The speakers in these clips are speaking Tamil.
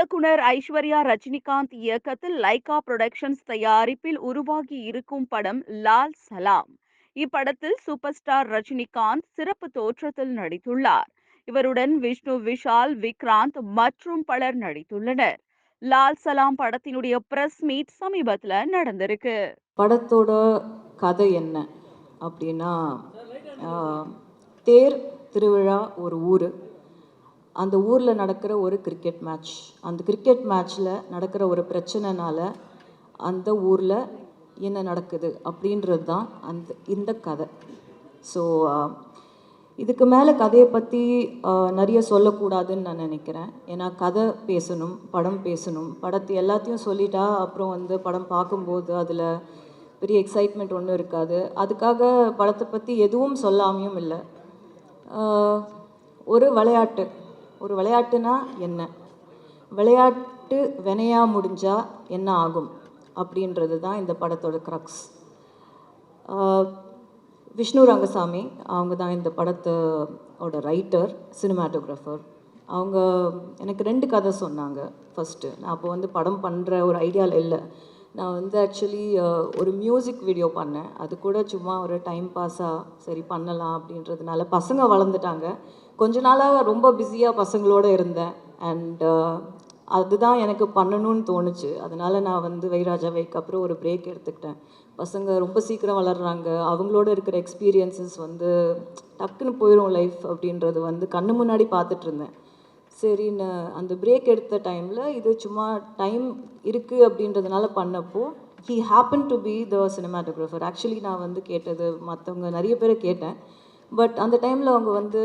இயக்குனர் ஐஸ்வர்யா ரஜினிகாந்த் இயக்கத்தில் லைகா புரொடக்ஷன்ஸ் தயாரிப்பில் உருவாகி இருக்கும் படம் லால் சலாம். இப்படத்தில் சூப்பர் ஸ்டார் ரஜினிகாந்த் சிறப்பு தோற்றத்தில் நடித்துள்ளார். இவருடன் விஷ்ணு விஷால் விக்ராந்த் மற்றும் பலர் நடித்துள்ளனர். லால் சலாம் படத்தினுடைய பிரஸ் மீட் சமீபத்தில் நடந்திருக்கு. படத்தோட கதை என்ன அப்படின்னா தேர் திருவிழா ஒரு ஊர். அந்த ஊரில் நடக்கிற ஒரு கிரிக்கெட் மேட்ச் அந்த கிரிக்கெட் மேட்ச்சில் நடக்கிற ஒரு பிரச்சனைனால அந்த ஊரில் என்ன நடக்குது அப்படின்றது தான் அந்த இந்த கதை. ஸோ இதுக்கு மேலே கதையை பற்றி நிறைய சொல்லக்கூடாதுன்னு நான் நினைக்கிறேன். ஏன்னா கதை பேசணும் படம் பேசணும். படத்தை எல்லாத்தையும் சொல்லிட்டா அப்புறம் வந்து படம் பார்க்கும்போது அதில் பெரிய எக்ஸைட்மெண்ட் ஒன்றும் இருக்காது. அதுக்காக படத்தை பற்றி எதுவும் சொல்லாமையும் இல்லை. ஒரு விளையாட்டு. ஒரு விளையாட்டுனா என்ன? விளையாட்டு வினையாக முடிஞ்சால் என்ன ஆகும்? அப்படின்றது தான் இந்த படத்தோட க்ரக்ஸ் விஷ்ணு ரங்கசாமி அவங்க தான் இந்த படத்தோட ரைட்டர் சினிமாட்டோகிராஃபர் அவங்க எனக்கு ரெண்டு கதை சொன்னாங்க ஃபஸ்ட்டு நான் அப்போ வந்து படம் பண்ணுற ஒரு ஐடியாவில் இல்லை. நான் வந்து ஆக்சுவலி ஒரு மியூசிக் வீடியோ பண்ணேன். அது கூட சும்மா ஒரு டைம் பாஸாக சரி பண்ணலாம் அப்படின்றதுனால பசங்க வளர்ந்துட்டாங்க. கொஞ்ச நாளாக ரொம்ப பிஸியாக பசங்களோட இருந்தேன். அண்ட் அதுதான் எனக்கு பண்ணணும்னு தோணுச்சு. அதனால் நான் வந்து வைராஜா வைக்கு அப்புறம் ஒரு பிரேக் எடுத்துக்கிட்டேன். பசங்க ரொம்ப சீக்கிரம் வளர்கிறாங்க அவங்களோட இருக்கிற எக்ஸ்பீரியன்சஸ் வந்து டக்குன்னு போயிடும் லைஃப் அப்படின்றது வந்து கண்ணு முன்னாடி பார்த்துட்டு இருந்தேன். சரின்னு அந்த பிரேக் எடுத்த டைமில் இது சும்மா டைம் இருக்குது அப்படின்றதுனால பண்ணப்போ he happen to be the cinematographer actually நான் வந்து கேட்டது மற்றவங்க நிறைய பேரை கேட்டேன். பட் அந்த டைமில் அவங்க வந்து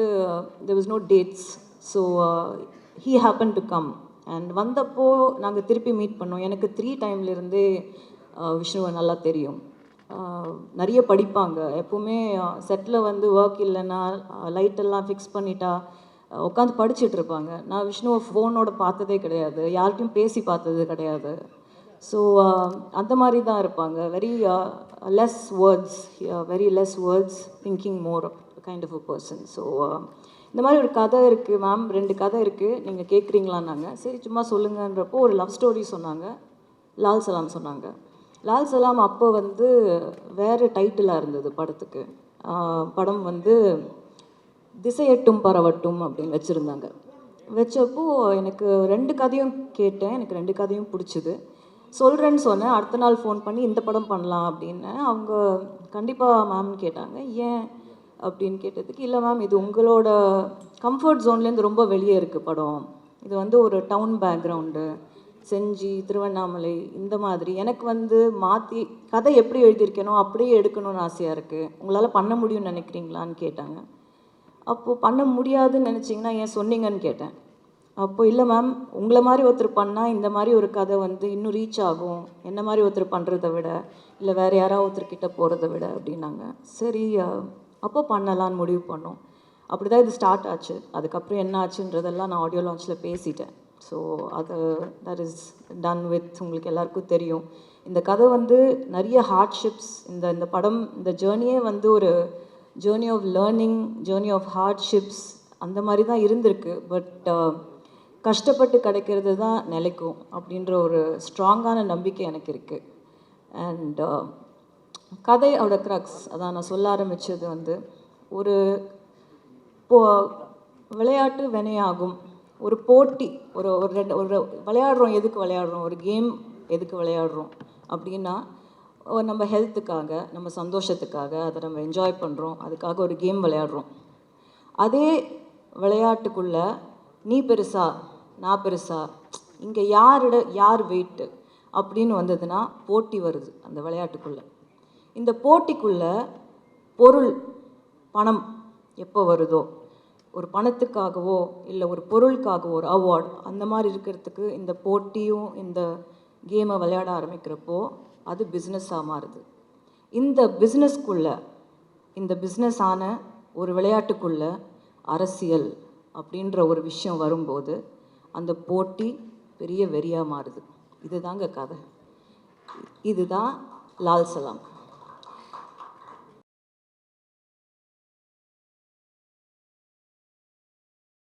there was no dates so he happen to come and வந்தப்போ நாங்கள் திருப்பி மீட் பண்ணோம். எனக்கு த்ரீ டைம்லேருந்தே uh, விஷ்ணுவை நல்லா தெரியும். Uh, நிறைய படிப்பாங்க. எப்போவுமே செட்டில் uh, வந்து ஒர்க் இல்லைன்னா லைட்டெல்லாம் ஃபிக்ஸ் பண்ணிட்டா உட்காந்து படிச்சுட்டு இருப்பாங்க. நான் விஷ்ணுவை ஃபோனோட பார்த்ததே கிடையாது. யார்கிட்டையும் பேசி பார்த்தது கிடையாது. ஸோ அந்த மாதிரி தான் இருப்பாங்க. Very less words very less words thinking more kind of a person so இந்த மாதிரி ஒரு கதை இருக்குது மேம் ரெண்டு கதை இருக்குது நீங்கள் கேட்குறீங்களான்னாங்க சரி சும்மா சொல்லுங்கன்றப்போ ஒரு லவ் ஸ்டோரி சொன்னாங்க. லால் சலாம் சொன்னாங்க. லால் சலாம் அப்போ வந்து வேறு டைட்டிலாக இருந்தது படத்துக்கு. படம் வந்து திசையட்டும் பரவட்டும் அப்படின்னு வச்சுருந்தாங்க. வச்சப்போ எனக்கு ரெண்டு கதையும் கேட்டேன். எனக்கு ரெண்டு கதையும் பிடிச்சிது. சொல்கிறேன்னு சொன்னேன். அடுத்த நாள் ஃபோன் பண்ணி இந்த படம் பண்ணலாம் அப்படின்னு அவங்க கண்டிப்பாக மேம்னு கேட்டாங்க. ஏன் அப்படின்னு கேட்டதுக்கு இல்லை மேம் இது உங்களோட கம்ஃபர்ட் ஜோன்லேருந்து ரொம்ப வெளியே இருக்குது படம். இது வந்து ஒரு டவுன் பேக்ரவுண்டு செஞ்சி திருவண்ணாமலை இந்த மாதிரி. எனக்கு வந்து மாற்றி கதை எப்படி எழுதியிருக்கேனோ அப்படியே எடுக்கணும்னு ஆசையாக இருக்குது உங்களால் பண்ண முடியும்னு நினைக்கிறீங்களான்னு கேட்டாங்க. அப்போது பண்ண முடியாதுன்னு நினச்சிங்கன்னா ஏன் சொன்னீங்கன்னு கேட்டேன். அப்போது இல்லை மேம் உங்களை மாதிரி ஒருத்தர் பண்ணால் இந்த மாதிரி ஒரு கதை வந்து இன்னும் ரீச் ஆகும். என்ன மாதிரி ஒருத்தர் பண்ணுறதை விட இல்லை வேறு யாராவது ஒருத்தர்கிட்ட போகிறத விட அப்படின்னாங்க. சரி அப்போ பண்ணலான்னு முடிவு பண்ணோம். அப்படி தான் இது ஸ்டார்ட் ஆச்சு. அதுக்கப்புறம் என்ன ஆச்சுன்றதெல்லாம் நான் ஆடியோ லான்ச்சில் பேசிட்டேன். ஸோ அது தட் இஸ் டன் வித் உங்களுக்கு எல்லாருக்கும் தெரியும். இந்த கதை வந்து நிறைய ஹார்ட்ஷிப்ஸ் இந்த இந்த படம் இந்த ஜேர்னியே வந்து ஒரு journey of learning journey of hardships அந்த மாதிரி தான் இருந்திருக்கு பட் uh, கஷ்டப்பட்டு கிடைக்கிறது தான் நிலைக்கும் அப்படின்ற ஒரு ஸ்ட்ராங்கான நம்பிக்கை எனக்கு இருக்குது அண்ட் uh, கதையோட க்ரக்ஸ் அதான் நான் சொல்ல ஆரம்பித்தது வந்து ஒரு போ விளையாட்டு வினையாகும். ஒரு போட்டி ஒரு ஒரு ரெண்டு ஒரு விளையாடுறோம் எதுக்கு விளையாடுறோம்? ஒரு கேம் எதுக்கு விளையாடுறோம்? அப்படின்னா நம்ம ஹெல்த்துக்காக நம்ம சந்தோஷத்துக்காக அதை நம்ம என்ஜாய் பண்ணுறோம் அதுக்காக ஒரு கேம் விளையாடுறோம். அதே விளையாட்டுக்குள்ள நீ பெருசா நான் பெருசா இங்கே யாரிட யார் வெயிட்டு அப்படின்னு வந்ததுன்னா போட்டி வருது அந்த விளையாட்டுக்குள்ளே. இந்த போட்டிக்குள்ள பொருள் பணம் எப்போ வருதோ ஒரு பணத்துக்காகவோ இல்லை ஒரு பொருளுக்காகவோ ஒரு அவார்ட் அந்த மாதிரி இருக்கிறதுக்கு இந்த போட்டியும் இந்த கேமை விளையாட ஆரம்பிக்கிறப்போ அது பிஸ்னஸாக மாறுது. இந்த பிஸ்னஸ்க்குள்ளே இந்த பிஸ்னஸான ஒரு விளையாட்டுக்குள்ள அரசியல் அப்படின்ற ஒரு விஷயம் வரும்போது அந்த போட்டி பெரிய வெறியாக மாறுது. இதுதாங்க கதை. இதுதான் லால் சலாம்.